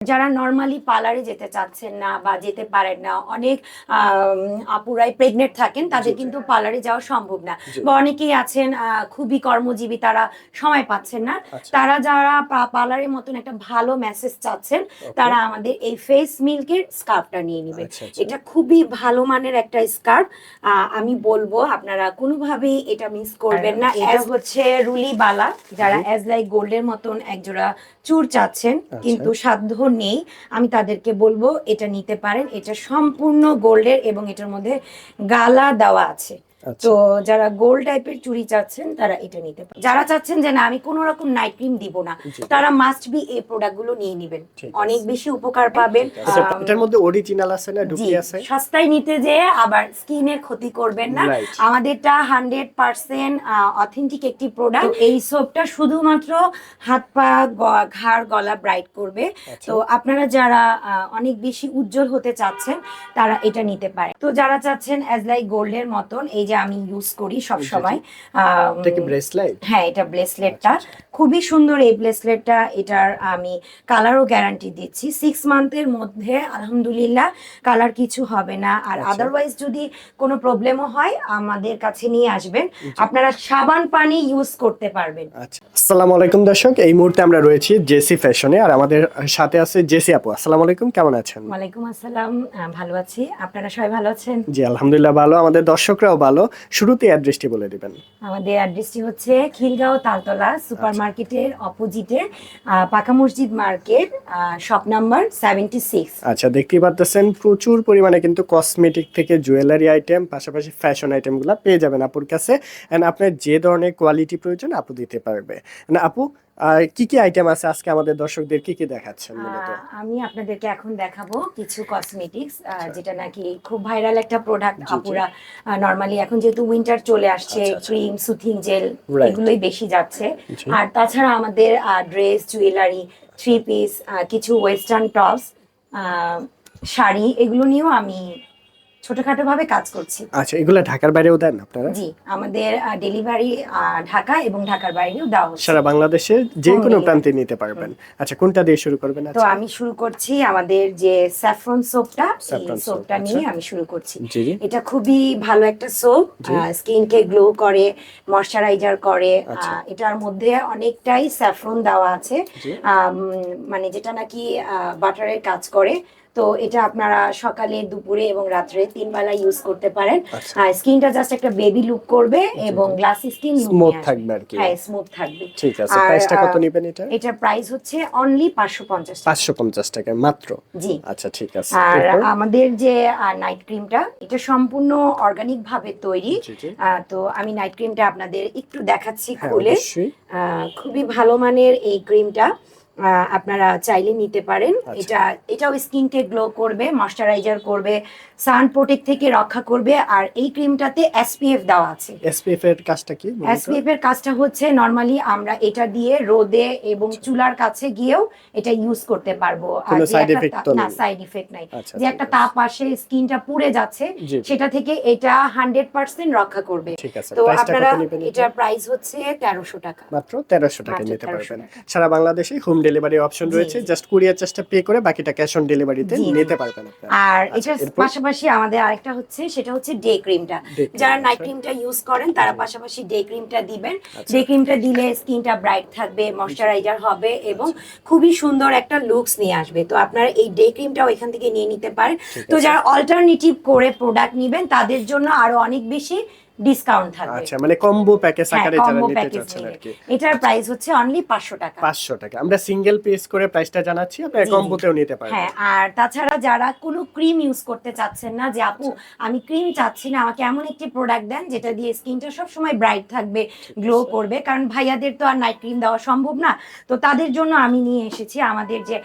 যারা নর্মালি পার্লারে যেতে চাচ্ছেন না বা যেতে পারেন না অনেক আপুরাই প্রেগনেন্ট থাকেন তাদের। কিন্তু পার্লারে যাওয়া সম্ভব না। বা অনেকেই আছেন খুবই কর্মজীবী তারা সময় পাচ্ছেন না। আচ্ছা। তারা যারা পার্লারের মতন একটা ভালো মেসেজ চাচ্ছেন তারা আমাদের এই ফেস মিল্কের স্কার্ফটা নিয়ে নেবেন আচ্ছা, আচ্ছা। এটা খুবই ভালো মানের একটা স্কার্ফ আমি বলব আপনারা কোনোভাবেই এটা মিস করবেন না। এটা হচ্ছে রুলি বালা যারা অ্যাজ লাইক গোল্ডের মতন একজোড়া চুর চাচ্ছেন। কিন্তু সাধ্য নেই, আমি তাদেরকে বলব এটা নিতে পারেন, এটা সম্পূর্ণ গোল্ডের এবং এটার মধ্যে গালা দেওয়া আছে। তো যারা গোল্ড টাইপের চুড়ি চাচ্ছেন তারা এটা নিতে পারেন। যারা চাচ্ছেন যে না আমি কোনো রকম নাইট ক্রিম দিব না তারা মাস্ট বি এই প্রোডাক্টগুলো নিয়ে নেবেন। অনেক বেশি উপকার পাবেন। আচ্ছা, এটার মধ্যে অরিজিনাল আছে না জি ডুপি আছে? সস্তায় নিতে যেয়ে আবার স্কিনের ক্ষতি করবেন না। আমাদেরটা হান্ড্রেড পার্সেন্ট অথেন্টিক একটি প্রোডাক্ট এই সোপটা শুধুমাত্র হাত পা ঘাড় গলা ব্রাইট করবে। আচ্ছা। তো আপনারা যারা অনেক বেশি উজ্জ্বল হতে চাচ্ছেন তারা এটা নিতে পারে তো যারা চাচ্ছেন অ্যাজ লাইক গোল্ডের মতন এই যে আমি ইউজ করি সব সময় হ্যাঁ এটা ব্রেসলেটটা খুবই সুন্দর এই ব্রেসলেটটা এটার আমি কালারও গ্যারান্টি দিচ্ছি। সিক্স মান্থের মধ্যে আলহামদুলিল্লাহ কালার কিছু হবে না। আর আচ্ছা। আদারওয়াইজ যদি কোনো প্রবলেমও হয় আমাদের কাছে নিয়ে আসবেন। আপনারা সাবান পানি ইউজ করতে পারবেন। আচ্ছা। আসসালামু আলাইকুম দর্শক। এই মুহূর্তে আমরা রয়েছি জেসি ফ্যাশনে আর আমাদের সাথে আছে জেসি আপু। আসসালামু আলাইকুম কেমন আছেন? ওয়ালাইকুম আসসালাম। ভালো আছি। আপনারা সবাই ভালো আছেন? জি আলহামদুলিল্লাহ ভালো। আমাদের দর্শকরাও ভালো। শুরুতে অ্যাড্রেসটি বলে দিবেন। আমাদের অ্যাড্রেসটি হচ্ছে খিলগাঁও তালতলা সুপার আচ্ছা। মার্কেটের অপোজিটে Paka Masjid market shop number seventy six. আচ্ছা দেখতেই পাচ্ছেন প্রচুর পরিমাণে কিন্তু কসমেটিক থেকে জুয়েলারি আইটেম পাশাপাশি ফ্যাশন আইটেমগুলো পেয়ে যাবেন আপুর কাছে। এন্ড আপনার যে ধরনের কোয়ালিটি প্রয়োজন আপু দিতে পারবে। আপু আহ, কি কি আইটেম আছে আজকে আমাদের দর্শকদের কি কি দেখাচ্ছেন মূলত? আমি আপনাদেরকে এখন দেখাবো কিছু কসমেটিক্স যেটা নাকি খুব ভাইরাল একটা প্রোডাক্ট আচ্ছা। আপুরা নর্মালি এখন যেহেতু উইন্টার চলে আসছে আচ্ছা, আচ্ছা। ক্রিম সুথিং জেল এগুলোই বেশি যাচ্ছে। আর তাছাড়া আমাদের ড্রেস জুয়েলারি থ্রি পিস কিছু ওয়েস্টার্ন টপস শাড়ি এগুলো নিয়েও আমি ছোটখাটো ভাবে কাজ করছি। আচ্ছা এগুলো ঢাকার বাইরেও দেন আপনারা? জি আমাদের ডেলিভারি ঢাকা এবং ঢাকার বাইরেও দেওয়া হচ্ছে। সারা বাংলাদেশে যে কোনো প্রান্তে নিতে পারবেন। আচ্ছা কোনটা দিয়ে শুরু করবেন? তো আচ্ছা। আমি শুরু করছি আমাদের যে স্যাফরন সোপটা সোপটা। নিয়ে আমি শুরু করছি। এটা খুবই ভালো একটা সোপ জি। স্কিনকে গ্লো করে ময়শ্চারাইজার করে আচ্ছা। এটার মধ্যে অনেকটাই স্যাফরন দেওয়া আছে। মানে যেটা নাকি বাটারের কাজ করে। তো এটা আপনারা সকালে দুপুরে এবং রাত্রে তিন বেলা ইউজ করতে পারেন। আচ্ছা। স্কিনটা জাস্ট একটা বেবি লুক করবে এবং গ্লাসি স্কিন স্মুথ থাকবে আর কি। হ্যাঁ স্মুথ থাকবে। ঠিক আছে প্রাইসটা কত নেবেন এটা? এটার প্রাইস হচ্ছে অনলি পাঁচশো পঞ্চাশ পাঁচশো পঞ্চাশ টাকা মাত্র? জি। আচ্ছা ঠিক আছে। আর আমাদের যে নাইট ক্রিমটা এটা সম্পূর্ণ অর্গানিক ভাবে তৈরি। তো আমি নাইট ক্রিমটা আপনাদের একটু দেখাচ্ছি হ্যাঁ খুলে। খুবই ভালো মানের এই ক্রিমটা আপনারা চাইলে নিতে পারেন। আচ্ছা। এটা এটাও স্কিনকে গ্লো করবে ময়শ্চারাইজার করবে সান প্রোটেক্ট থেকে রক্ষা করবে আর এই ক্রিমটাতে এসপিএফ দেওয়া আছে। এসপিএফ এর কাজটা কি এসপিএফ এর কাজটা হচ্ছে নর্মালি আমরা এটা দিয়ে রোদে এবং চুলার কাছে গিয়েও এটা ইউজ করতে পারব। আর না সাইড ইফেক্ট নাই। আচ্ছা, যে একটা তাপ আসে স্কিনটা পুড়ে যাচ্ছে। সেটা থেকে এটা হান্ড্রেড পার্সেন্ট রক্ষা করবে। তো আপনারা এটা? এটার প্রাইস হচ্ছে তেরোশো টাকা। মাত্র তেরোশো টাকা নিতে পারবেন। সারা বাংলাদেশে হোম ডেলিভারি অপশন রয়েছে। জাস্ট কুরিয়ার চার্জটা পে করে বাকিটা ক্যাশ অন ডেলিভারিতে। নিতে পারবেন আপনারা। আর আচ্ছা, এটার পাশাপাশি আমাদের আরেকটা হচ্ছে সেটা হচ্ছে ডে ক্রিমটা যারা নাইট আচ্ছা। ক্রিমটা ইউজ করেন তারা পাশাপাশি ডে ক্রিমটা দিবেন। আচ্ছা। ডে ক্রিমটা দিলে স্কিনটা ব্রাইট থাকবে ময়শ্চারাইজার হবে এবং খুবই সুন্দর একটা লুকস নিয়ে আসবে। তো আপনারা এই ডে ক্রিমটাও এখান থেকে নিয়ে নিতে পারেন। তো যারা অল্টারনেটিভ করে প্রোডাক্ট নিবেন তাদের জন্য আরও অনেক বেশি ডিসকাউন্ট থাকবে। আচ্ছা মানে কম্বো প্যাকেজ আকারে যারা নিতে চাচ্ছেন আর কি। এটার প্রাইস হচ্ছে অনলি পাঁচশো টাকা। পাঁচশো টাকা। আমরা সিঙ্গেল পিস করে প্রাইসটা জানাচ্ছি জি। কম্বোতেও নিতে পারবেন। হ্যাঁ আর তাছাড়া যারা কোনো ক্রিম ইউজ করতে চাচ্ছেন না যে আপু আমি ক্রিম চাচ্ছি না আমাকে এমন একটি প্রোডাক্ট দেন যেটা দিয়ে স্কিনটা সব সময় ব্রাইট থাকবে গ্লো করবে। কারণ ভাইয়াদের তো আর নাইট ক্রিম দেওয়া সম্ভব না। তো তাদের জন্য আমি নিয়ে এসেছি আমাদের যে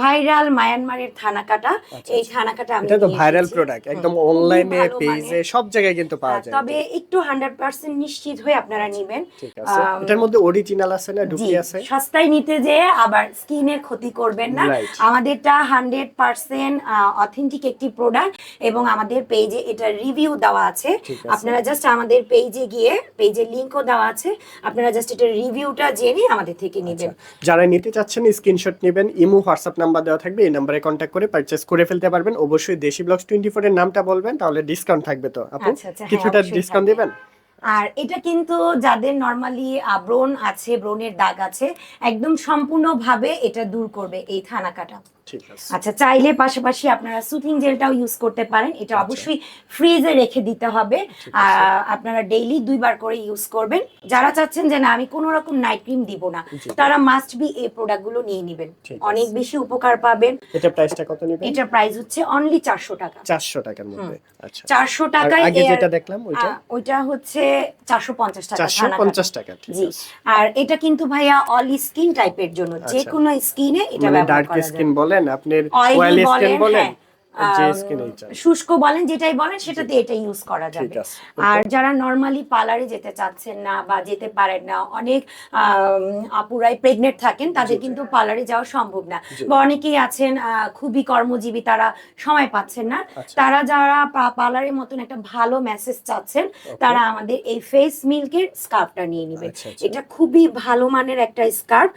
ভাইরাল মায়ানমারের থানাকাটা। এই থানাকাটা আমি আচ্ছা, এটা তো ভাইরাল প্রোডাক্ট একদম অনলাইনে পেজে সব জায়গায় কিন্তু পাওয়া হ্যাঁ, যায় তবে একটু হান্ড্রেড পার্সেন্ট নিশ্চিত হয়ে আপনারা নিবেন। আছে। আম, এটার মধ্যে অরিজিনাল আছে না ঢুকি আছে? সস্তায় নিতে যেয়ে আবার স্কিনের ক্ষতি করবেন না. আমাদেরটা হান্ড্রেড পার্সেন্ট অথেন্টিক একটি প্রোডাক্ট এবং আমাদের পেজে এটা রিভিউ দেওয়া আছে। আপনারা জাস্ট আমাদের পেজে গিয়ে পেজের লিঙ্কও দেওয়া আছে। আপনারা জাস্ট এটা রিভিউটা জেনে আমাদের থেকে নেবেন। যারা নিতে চাচ্ছেন স্ক্রিনশট নেবেন ইমো হোয়াটসঅ্যাপ নাম্বার দেওয়া থাকবে এই নাম্বারে কন্ট্যাক্ট করে পারচেস করে ফেলতে পারবেন। অবশ্যই দেশি ব্লগস টোয়েন্টি ফোর এর নামটা বলবেন তাহলে ডিসকাউন্ট থাকবে তো আপু। আচ্ছা, আচ্ছা, হ্যাঁ, কিছুটা ডিসকাউন্ট। দিবেন? আর এটা কিন্তু যাদের নর্মালি ব্রণ আছে, ব্রণের দাগ আছে, একদম সম্পূর্ণভাবে এটা দূর করবে এই থানা কাটা। ঠিক আছে আচ্ছা চাইলে পাশাপাশি আপনারা সুথিং জেলটাও ইউজ করতে পারেন। এটা অবশ্যই ফ্রিজে রেখে দিতে হবে। আর আপনারা ডেইলি দুইবার করে ইউজ করবেন। যারা চাচ্ছেন যে না আমি কোনো রকম নাইট ক্রিম দিব না তারা মাস্ট বি এই প্রোডাক্টগুলো নিয়ে নেবেন। অনেক বেশি উপকার পাবেন। এটা প্রাইসটা কত নেবেন? এটার প্রাইস হচ্ছে অনলি চারশো টাকা। চারশো টাকার মধ্যে। আচ্ছা। চারশো আর টাকায় আগে যেটা দেখলাম ওইটা? ওইটা হচ্ছে চারশো পঞ্চাশ টাকা চারশো থানা কাটা। পঞ্চাশ টাকা ঠিক জি। আর এটা কিন্তু ভাইয়া অল স্কিন টাইপের জন্য। যে আচ্ছা। কোনো স্কিনে এটা মানে ব্যবহার ডার্ক করা স্কিন যায় বলেন আপনার অয়েলি স্কিন বলেন, শুষ্ক বলেন যেটাই বলেন সেটাতে এটা ইউজ করা যাবে। আর যারা নর্মালি পার্লারে যেতে চাচ্ছেন না বা যেতে পারেন না অনেক আপুরাই প্রেগনেন্ট থাকেন তাদের কিন্তু পার্লারে যাওয়া সম্ভব না। বা অনেকেই আছেন খুবই কর্মজীবী তারা সময় পাচ্ছেন না। আচ্ছা। তারা যারা পার্লারের মতন একটা ভালো মেসেজ চাচ্ছেন তারা আমাদের এই ফেস মিল্কের স্কার্ফটা নিয়ে নেবেন। আচ্ছা, আচ্ছা। এটা খুবই ভালো মানের একটা স্কার্ফ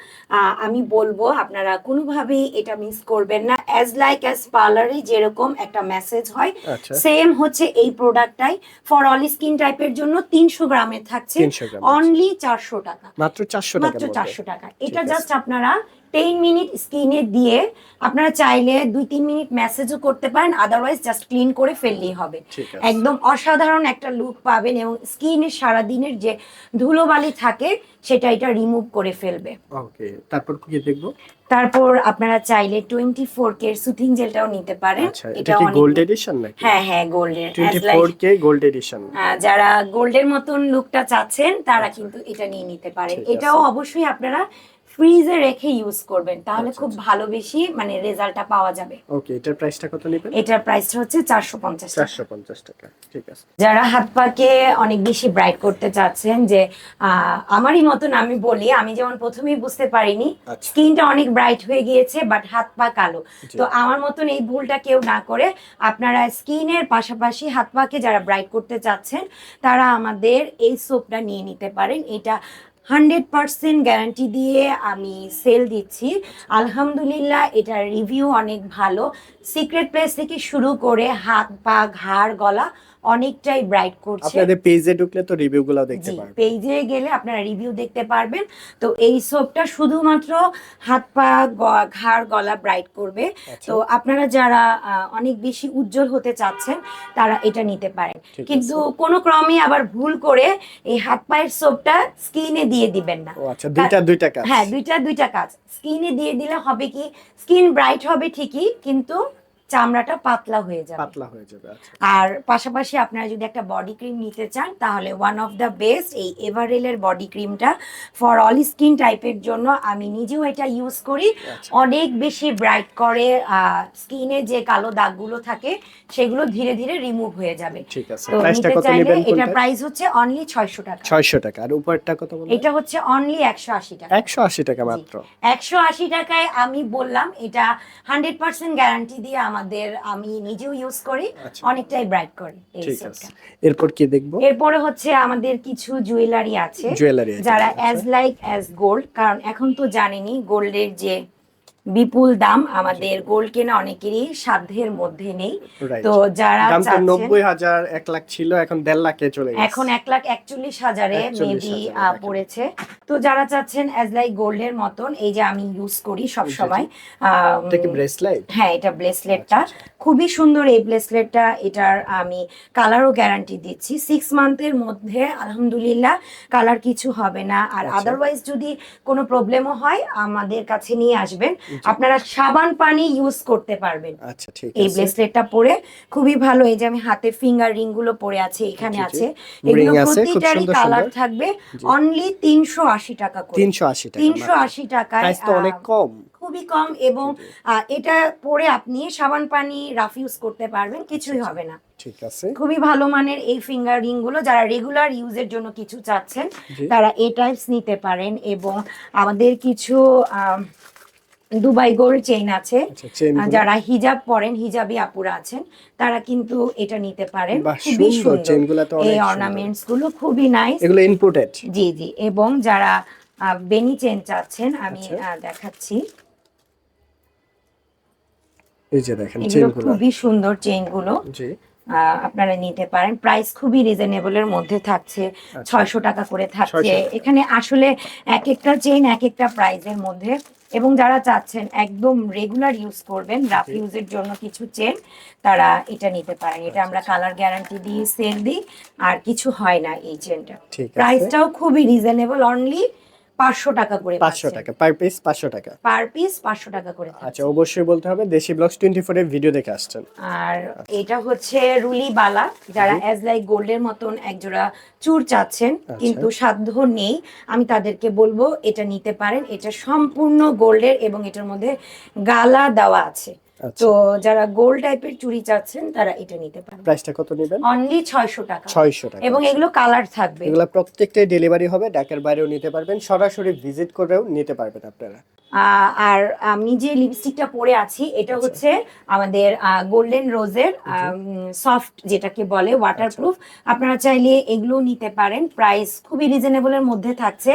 আমি বলব আপনারা কোনোভাবেই এটা মিস করবেন না। অ্যাজ লাইক অ্যাজ পার্লারে যেরকম একটা মেসেজ হয়। আচ্ছা। সেম হচ্ছে এই প্রোডাক্টটাই ফর অল স্কিন টাইপের জন্য তিনশো গ্রামের থাকছে। 300 গ্রাম অনলি চারশো টাকা। মাত্র চারশো মাত্র চারশো টাকা। এটা জাস্ট আপনারা টেন মিনিট স্কিনে দিয়ে আপনারা চাইলে দুই তিন মিনিট মেসেজও করতে পারেন। আদারওয়াইজ জাস্ট ক্লিন করে ফেললেই হবে। একদম অসাধারণ একটা লুক পাবেন এবং স্কিনের সারাদিনের যে ধুলোবালি থাকে সেটা এটা রিমুভ করে ফেলবে। ওকে তারপর কি দেখব? তারপর আপনারা চাইলে টোয়েন্টি ফোর কে সুথিং জেলটাও নিতে পারেন। আচ্ছা এটা কি গোল্ড এডিশন নাকি? হ্যাঁ হ্যাঁ গোল্ডের twenty four K gold edition যারা গোল্ডের মতন লুকটা চাচ্ছেন তারা কিন্তু এটা নিয়ে নিতে পারেন। আচ্ছা। এটাও অবশ্যই আপনারা ফ্রিজে রেখে ইউজ করবেন তাহলে আচ্ছা, খুব ভালো বেশি মানে রেজাল্টটা পাওয়া যাবে। ওকে এটার প্রাইসটা কত নেবেন? এটার প্রাইসটা হচ্ছে চারশো পঞ্চাশ টাকা। চারশো পঞ্চাশ টাকা ঠিক আছে। যারা হাত পাকে অনেক বেশি ব্রাইট করতে চাচ্ছেন যে আমারই মতন আমি বলি আমি যেমন প্রথমেই বুঝতে পারিনি আচ্ছা। স্কিনটা অনেক ব্রাইট হয়ে গিয়েছে বাট হাত পা কালো। তো আমার মতন এই ভুলটা কেউ না করে আপনারা স্কিনের পাশাপাশি হাত পাকে যারা ব্রাইট করতে চাচ্ছেন তারা আমাদের এই সোপটা নিয়ে নিতে পারেন। এটা হান্ড্রেড পারসেন্ট গ্যারান্টি দিয়ে আমি সেল দিচ্ছি। আলহামদুলিল্লাহ, এটার রিভিউ অনেক ভালো। সিক্রেট প্লেস থেকে শুরু করে হাত, পা, ঘাড়, গলা অনেকটাই ব্রাইট করছে। আপনাদের পেজে ঢুকলে তো রিভিউ গুলো দেখতে পারবেন। পেজে গেলে আপনারা রিভিউ দেখতে পারবেন। তো এই সোপটা শুধুমাত্র হাত পা ঘাড় গলা ব্রাইট করবে। আচ্ছা। তো আপনারা যারা অনেক বেশি উজ্জ্বল হতে চাচ্ছেন তারা এটা নিতে পারেন। কিন্তু কোনো ক্রমে আবার ভুল করে এই হাত পায়ের সোপটা স্কিনে দিয়ে দিবেন না। ও আচ্ছা দুইটা দুইটা কাজ। হ্যাঁ দুইটা দুইটা কাজ। স্কিনে দিয়ে দিলে হবে কি? স্কিন ব্রাইট হবে ঠিকই কিন্তু চামড়াটা পাতলা হয়ে যাবে। পাতলা হয়ে যাবে আচ্ছা। আর পাশাপাশি আপনারা যদি একটা বডি ক্রিম নিতে চান তাহলে ওয়ান অফ দ্য বেস্ট এই এভারেলের বডি ক্রিমটা ফর অল স্কিন টাইপের জন্য আমি নিজেও এটা ইউজ করি। আচ্ছা। অনেক বেশি ব্রাইট করে স্কিনে যে কালো দাগগুলো থাকে সেগুলো ধীরে ধীরে রিমুভ হয়ে যাবে। ঠিক আছে। তো নিতে কত চাইলে নেবেন এটা প্রাইস হচ্ছে অনলি ছয়শো টাকা। ছয়শো টাকা। আর উপরটা কত বলবেন এটা হচ্ছে অনলি একশো আশি টাকা। একশো আশি টাকা মাত্র। একশো আশি টাকায় আমি বললাম এটা হান্ড্রেড পার্সেন্ট গ্যারান্টি দিয়ে আমাদের আমি নিজেও ইউজ করি আচ্ছা। অনেকটাই ব্রাইট করে ঠিক আছে। এরপর কি দেখব? এরপরে হচ্ছে আমাদের কিছু জুয়েলারি আছে জুয়েলারি যারা অ্যাজ লাইক অ্যাজ গোল্ড কারণ এখন তো জানেনি গোল্ডের যে বিপুল দাম আমাদের গোল্ড কেনা অনেকেরই সাধ্যের মধ্যে নেই। তো যারা নব্বই হাজার এক লাখ ছিল এখন দেড় লাখে চলে গেছে। এখন এক লাখ একচল্লিশ হাজারে মেবি পড়েছে। তো যারা চাচ্ছেন অ্যাজ লাইক গোল্ডের মতন এই যে আমি ইউজ করি সব। সময় ব্রেসলাইট হ্যাঁ এটা ব্রেসলেটটা আচ্ছা, খুবই সুন্দর এই ব্রেসলেটটা এটার আমি কালারও গ্যারান্টি দিচ্ছি। সিক্স মান্থের মধ্যে আলহামদুলিল্লাহ কালার কিছু হবে না। আর আচ্ছা। আদারওয়াইজ যদি কোনো প্রবলেমও হয় আমাদের কাছে নিয়ে আসবেন। আপনারা সাবান পানি ইউজ করতে পারবেন। আচ্ছা ঠিক এই ব্রেসলেটটা পরে খুবই ভালো। এই যে আমি হাতে ফিঙ্গার রিংগুলো পরে আছে এখানে। আছে। এগুলো প্রতিটারই কালার থাকবে অনলি তিনশো আশি টাকা করে। তিনশো আশি টাকা তিনশো আশি টাকায় প্রাইস তো অনেক কম। খুবই কম এবং এটা পরে আপনি সাবান পানি রাফ ইউজ করতে পারবেন কিছুই হবে না। ঠিক আছে। খুবই ভালো মানের এই ফিঙ্গার রিংগুলো যারা রেগুলার ইউজের জন্য কিছু চাচ্ছেন তারা এ টাইপস নিতে পারেন এবং আমাদের কিছু দুবাই গোল্ড চেইন আছে। আচ্ছা যারা হিজাব পরেন হিজাবি আপুরা আছেন তারা কিন্তু এটা নিতে পারেন। খুবই সুন্দর, চেইনগুলো এই। অর্নামেন্টসগুলো খুবই নাইস। এগুলো ইনপুটেড জি জি এবং যারা বেনি চেন চাচ্ছেন আমি আচ্ছা। দেখাচ্ছি। এই যে দেখেন চেনগুলো খুবই সুন্দর চেইনগুলো জি আপনারা নিতে পারেন। প্রাইস খুবই রিজনেবলের মধ্যে থাকছে। আচ্ছা। ছয়শো টাকা করে থাকছে। এখানে আসলে এক একটা চেইন এক একটা প্রাইসের মধ্যে এবং যারা চাচ্ছেন একদম রেগুলার ইউজ করবেন রাফ। ইউজের জন্য কিছু চেন তারা এটা নিতে পারেন। এটা আমরা আচ্ছা, কালার গ্যারান্টি দিয়ে সেল দিই আর কিছু হয় না এই চেনটা প্রাইসটাও খুবই রিজনেবল অনলি পাঁচশো টাকা করে পাঁচশো টাকা পার পিস পাঁচশো টাকা। পার পিস পাঁচশো টাকা করে। আচ্ছা অবশ্যই বলতে হবে দেশি ব্লগস টোয়েন্টি ফোর এর ভিডিও দেখে আসছেন। আর এটা হচ্ছে রুলি বালা যারা অ্যাজ লাইক গোল্ডের মতন একজোড়া চুর চাচ্ছেন আচ্ছা। কিন্তু সাধ্য নেই। আমি তাদেরকে বলব এটা নিতে পারেন। এটা সম্পূর্ণ গোল্ডের এবং এটার মধ্যে গালা দেওয়া আছে। আচ্ছা তো যারা গোল্ড টাইপের চুড়ি চাচ্ছেন তারা এটা নিতে পারেন। প্রাইসটা কত নেবেন? অনলি ছয়শো টাকা। ছয়শো টাকা। এবং এগুলো কালার থাকবে। এগুলো প্রত্যেকটাই ডেলিভারি হবে ঢাকার বাইরেও নিতে পারবেন সরাসরি ভিজিট করেও নিতে পারবেন আপনারা। আর আমি যে লিপস্টিকটা পরে আছি এটা আচ্ছা। হচ্ছে আমাদের গোল্ডেন রোজের সফট যেটাকে বলে ওয়াটারপ্রুফ আচ্ছা। আপনারা চাইলে এগুলো নিতে পারেন। প্রাইস খুবই রিজনেবলের মধ্যে থাকছে।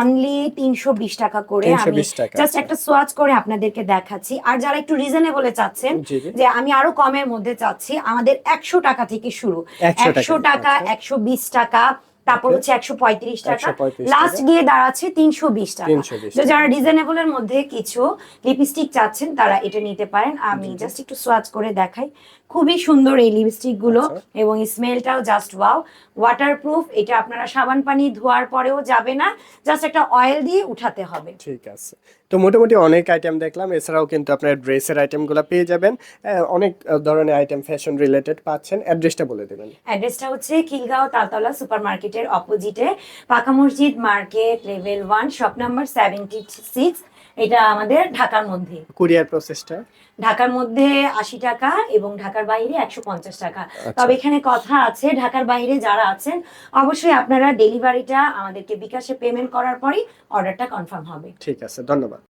অনলি তিনশো বিশ টাকা করে আমি জাস্ট একটা সোয়াচ করে আপনাদেরকে দেখাচ্ছি। আর যারা একটু রিজনেবলে চাচ্ছেন জি জি। যে আমি আরও কমের মধ্যে চাচ্ছি। আমাদের একশো টাকা থেকে শুরু। একশো টাকা আচ্ছা। একশো বিশ টাকা তারপর হচ্ছে একশো পঁয়ত্রিশ টাকা। লাস্ট গিয়ে দাঁড়াচ্ছে তিনশো বিশ টাকা। তো যারা রিজনেবলের মধ্যে কিছু লিপস্টিক চাচ্ছেন তারা এটা নিতে পারেন। আমি। জাস্ট একটু সোয়াচ করে দেখাই। খুবই সুন্দর এই লিপস্টিকগুলো আচ্ছা। এবং স্মেলটাও জাস্ট ওয়াও ওয়াটারপ্রুফ এটা আপনারা সাবান পানি ধোয়ার পরেও যাবে না। জাস্ট একটা অয়েল দিয়ে উঠাতে হবে। ঠিক আছে। তো মোটামুটি অনেক আইটেম দেখলাম। এছাড়াও কিন্তু আপনার ড্রেসের আইটেমগুলো পেয়ে যাবেন। অনেক ধরনের আইটেম ফ্যাশন রিলেটেড পাচ্ছেন। অ্যাড্রেসটা বলে দেবেন। অ্যাড্রেসটা হচ্ছে খিলগাঁও তালতলা সুপার মার্কেটের অপোজিটে Paka Masjid market level one shop number seventy six এটা আমাদের ঢাকার মধ্যে। কুরিয়ার প্রসেসটা ঢাকার মধ্যে আশি টাকা এবং ঢাকার বাইরে একশো পঞ্চাশ টাকা। আচ্ছা। তবে এখানে কথা আছে ঢাকার বাইরে যারা আছেন অবশ্যই আপনারা ডেলিভারিটা আমাদেরকে বিকাশে পেমেন্ট করার পরই অর্ডারটা কনফার্ম হবে। ঠিক আছে ধন্যবাদ।